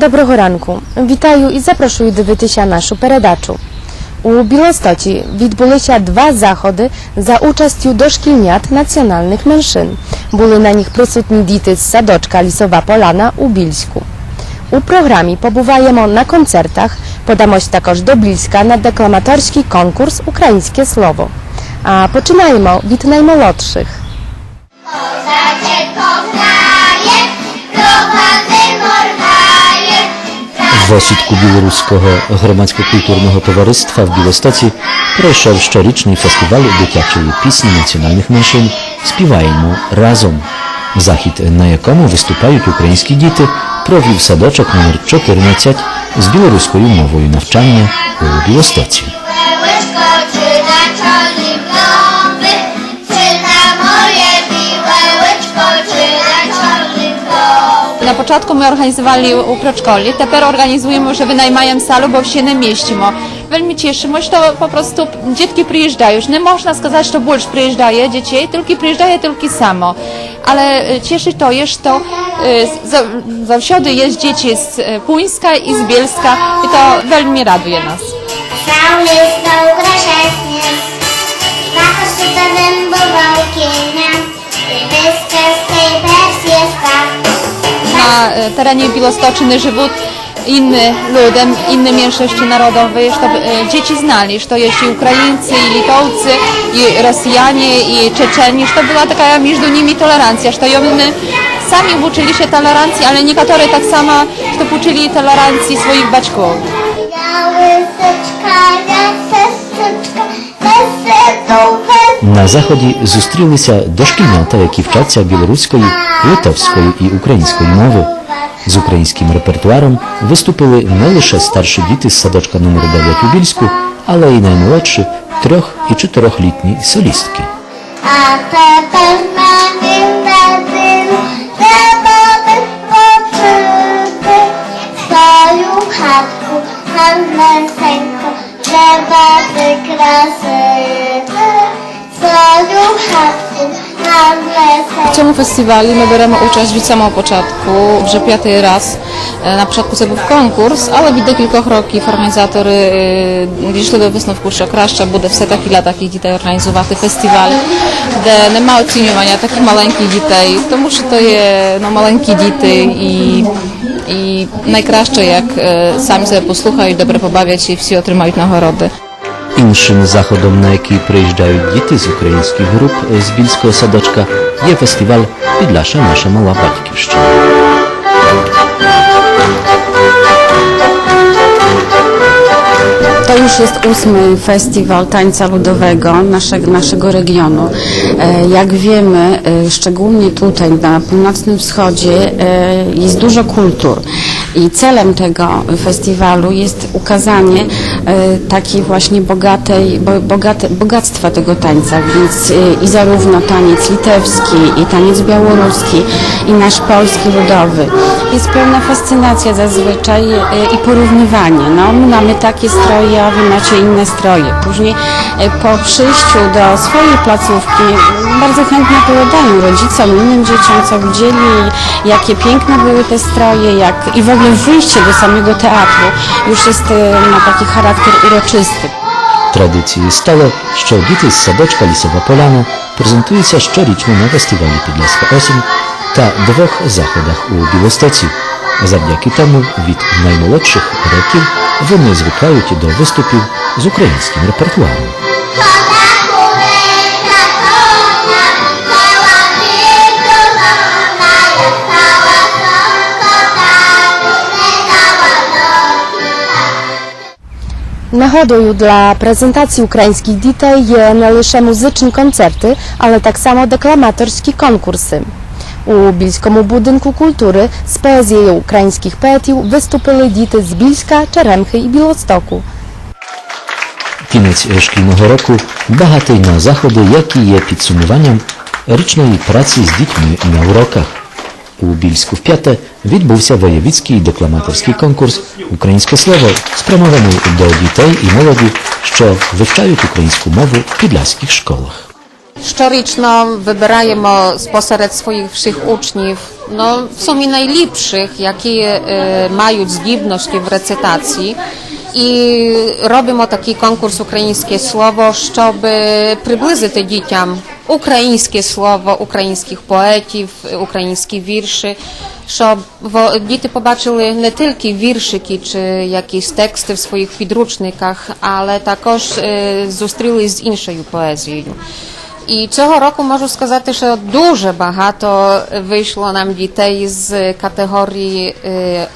Доброго ранку. Вітаю і запрошую дивитися нашу передачу. У Білостоці відбулися два заходи за участю дошкільнят національних меншин. Були на них присутні діти з садочка Лісова Поляна у Більську. У програмі побуваємо на концертах, подамось також до Більська на декламаторський конкурс Українське Слово. А починаємо від наймолодших. Козаче В осідку білоруського громадсько-культурного товариства в Білостоці пройшов щорічний фестиваль дитячої пісні національних меншин Співаємо разом. Захід, на якому виступають українські діти, провів садочок номер 14 з білоруською мовою навчання у Білостоці. Głowy. На початку ми організували у предшколі, тепер організуємо, вже винаймаємо салу, бо ще не містимо. Вельми тішимо, що по просто дітки приїжджають. Не можна сказати, що більше приїжджає дітей, тільки приїжджає тільки само. Але е, cieszy to, що е, за- завжди є діти з е, Пунська і з Більська, і то вельми радує нас. Cały stał grosześnie, na koszulce dębował kienia, wyska z tej wersji На na e, terenie Bilostoczyny żywot inny ludem, inne mniejszości narodowe, żeby dzieci znali, że to jest i Ukraińcy, i Litowcy, i Rosjanie, i Czeczeni, że to była taka między nimi tolerancja, że to oni sami uczyli się tolerancji, ale niektórzy tak samo, że uczyli tolerancji swoich baczków. На заході зустрілися дошкільнята, які вчаться білоруської, литовської і української мови. З українським репертуаром виступили не лише старші діти з садочка номер 9 у Більську, але й наймолодші трьох і чотирьохлітні солістки. a tepер гарнесенько. W цьому фестивалі ми беремо участь від самого початку, вже п'ятий раз. Е, На початку це був конкурс, але від декількох років організатори е, дійшли до висновку, що краще буде все-таки для таких дітей організувати фестиваль, де немає оцінювання таких маленьких дітей, тому що то є ну, маленькі діти і, і найкраще, як е, самі себе послухають, добре побавлять і всі отримають нагороди. Іншим заходом, на який приїжджають діти з українських груп з Більського садочка, є фестиваль Підляша наша мала батьківщина. To już jest ósmy festiwal tańca ludowego naszego, naszego regionu. E, Jak wiemy, e, szczególnie tutaj na północnym wschodzie e, jest dużo kultur i celem tego festiwalu jest ukazanie e, takiej właśnie bogatej, bo- bogate, bogactwa tego tańca, więc e, i zarówno taniec litewski, i taniec białoruski, i nasz polski ludowy. Jest pełna fascynacja zazwyczaj e, i porównywanie. No, my mamy takie stroje, a wy macie inne stroje. Później po przyjściu do swojej placówki bardzo chętnie opowiadają rodzicom, innym dzieciom, co widzieli, jakie piękne były te stroje, jak i w ogóle wyjście do samego teatru już jest e, ma taki charakter uroczysty. Традицією стало, що діти з садочка Лісова Поляна презентуються щорічно на фестивалі Підляська осінь та двох заходах у Білостоці. Завдяки тому від наймолодших років вони звикають до виступів з українським репертуаром. Нагодою для презентації українських дітей є не лише музичні концерти, але так само декламаторські конкурси. У Більському будинку культури з поезією українських поетів виступили діти з Більська, Черемхи і Білостоку. Кінець шкільного року багатий на заходи, які є підсумуванням річної праці з дітьми на уроках. У Більську вп'яте відбувся воєвіцький декламаторський конкурс Українське слово спрямований до дітей і молоді, що вивчають українську мову в підляських школах. Щорічно вибираємо спосеред своїх учнів no, w sumie najlepszych, jakie e, mają zdібності в рецитації. І робимо такий конкурс українське слово, щоб приблизити дітям українське слово, українських поетів, українські вірші, щоб діти побачили не тільки віршики чи якісь тексти в своїх підручниках, але також е, зустрілись з іншою поезією. І цього року можу сказати, що дуже багато вийшло нам дітей з категорії е,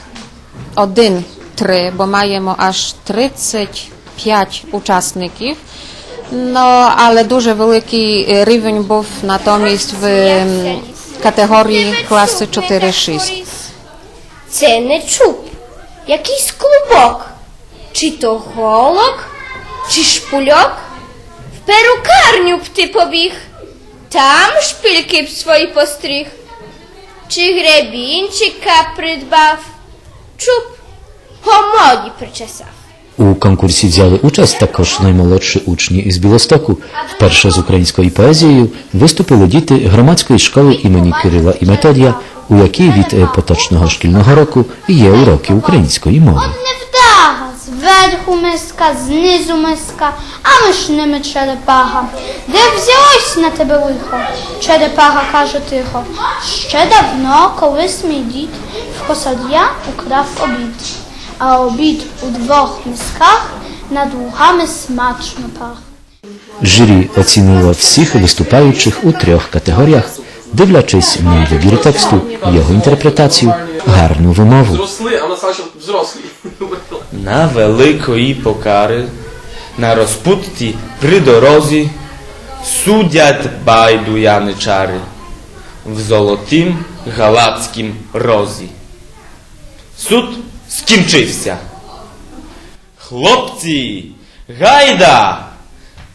1-3, бо маємо аж 35 учасників. No, ale дуже великий е, рівень був натомість в категорії класи 4-6. Це не чуб, якийсь клубок. Чи то голок, чи шпульок? В перукарню б ти побіг, там шпильки б свої постріг. Чи гребінчика придбав, чуб по моді причесав. У конкурсі взяли участь також наймолодші учні із Білостоку. Вперше з українською поезією виступили діти громадської школи імені Кирила і Методія, у якій від е, поточного шкільного року є уроки української мови. Зверху миска, знизу миска, а між ними черепаха. Де взялось на тебе лихо? Черепаха каже тихо. Ще давно, колись мій дід в посад'я украв обід. А обід у двох мисках над лугами смачно пах. Журі оцінило всіх виступаючих у трьох категоріях, дивлячись на вибір тексту, його інтерпретацію, гарну вимову. На великої покари, на розпутті при дорозі, судять байду яничари в золотім галацькім розі. Суд скінчився. Хлопці, гайда!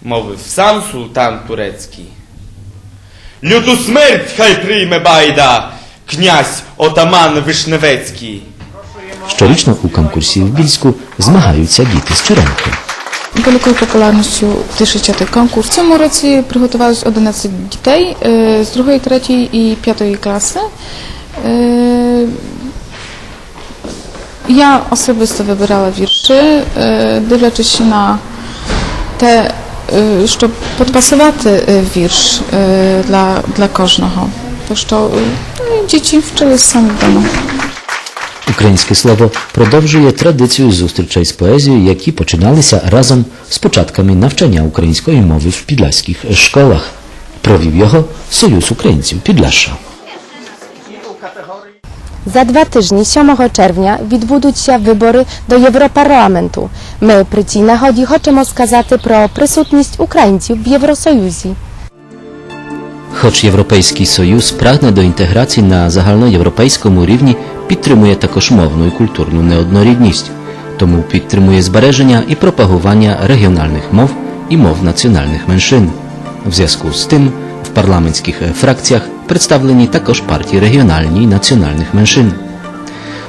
мовив сам султан турецький. Люту смерть хай прийме байда, князь отаман Вишневецький. Щорічно у конкурсі в Більську змагаються діти з Черемки. Великою популярністю той конкурс. В цьому році приготувалось 11 дітей е, з 2, 3 і 5 класи. Я особисто вибирала вірші, е, дивлячись на те, е, щоб підпасувати е, вірш для, для кожного. То що е, діти вчились самі вдома. Українське слово продовжує традицію зустрічей з поезією, які починалися разом з початками навчання української мови в підляських школах. Провів його Союз українців Підляшша. За два тижні, 7 червня, відбудуться вибори до Європарламенту. Ми при цій нагоді хочемо сказати про присутність українців в Євросоюзі. Хоч Європейський Союз прагне до інтеграції на загальноєвропейському рівні, підтримує також мовну і культурну неоднорідність, тому підтримує збереження і пропагування регіональних мов і мов національних меншин. В зв'язку з тим, в парламентських фракціях представлені також партії регіональні і національних меншин.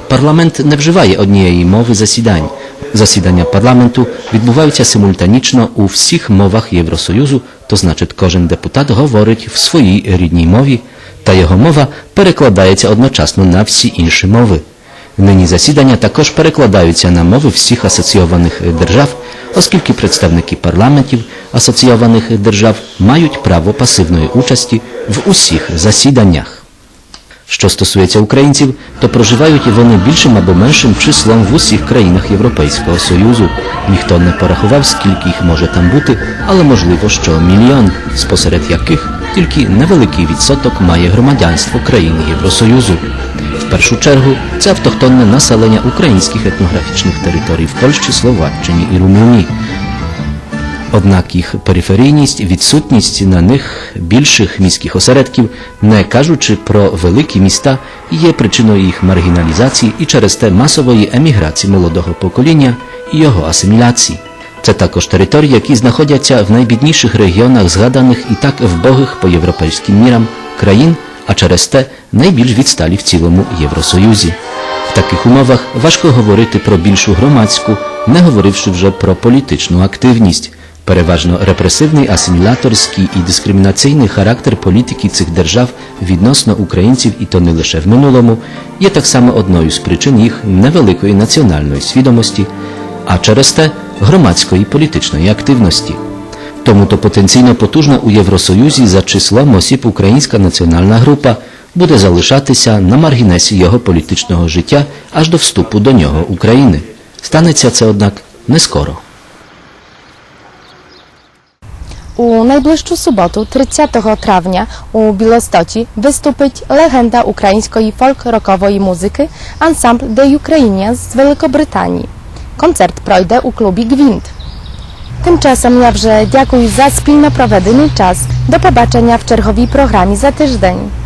Парламент не вживає однієї мови засідань. Засідання парламенту відбуваються симультанічно у всіх мовах Євросоюзу, то значить кожен депутат говорить в своїй рідній мові, та його мова перекладається одночасно на всі інші мови. Нині засідання також перекладаються на мови всіх асоційованих держав, оскільки представники парламентів асоційованих держав мають право пасивної участі в усіх засіданнях. Що стосується українців, то проживають вони більшим або меншим числом в усіх країнах Європейського Союзу. Ніхто не порахував, скільки їх може там бути, але можливо, що мільйон, спосеред яких тільки невеликий відсоток має громадянство країн Євросоюзу. В першу чергу це автохтонне населення українських етнографічних територій в Польщі, Словаччині і Румунії. Однак їх периферійність, відсутність на них більших міських осередків, не кажучи про великі міста, є причиною їх маргіналізації і через те масової еміграції молодого покоління і його асиміляції. Це також території, які знаходяться в найбідніших регіонах згаданих і так вбогих по європейським мірам країн, а через те найбільш відсталі в цілому Євросоюзі. В таких умовах важко говорити про більшу громадську, не говоривши вже про політичну активність. Переважно репресивний, асиміляторський і дискримінаційний характер політики цих держав відносно українців, і то не лише в минулому, є так само одною з причин їх невеликої національної свідомості, а через те громадської політичної активності. Тому то потенційно потужна у Євросоюзі за числом осіб українська національна група буде залишатися на маргінесі його політичного життя аж до вступу до нього України. Станеться це, однак, не скоро. У найближчу суботу, 30 травня, у Білостоці виступить легенда української фольк-рокової музики ансамбль The Ukrainians з Великобританії. koncert projde u klubi Gwint. Tymczasem ja, że dziękuję za spilno prowadzony czas. Do zobaczenia w czerwowej programie za tydzień.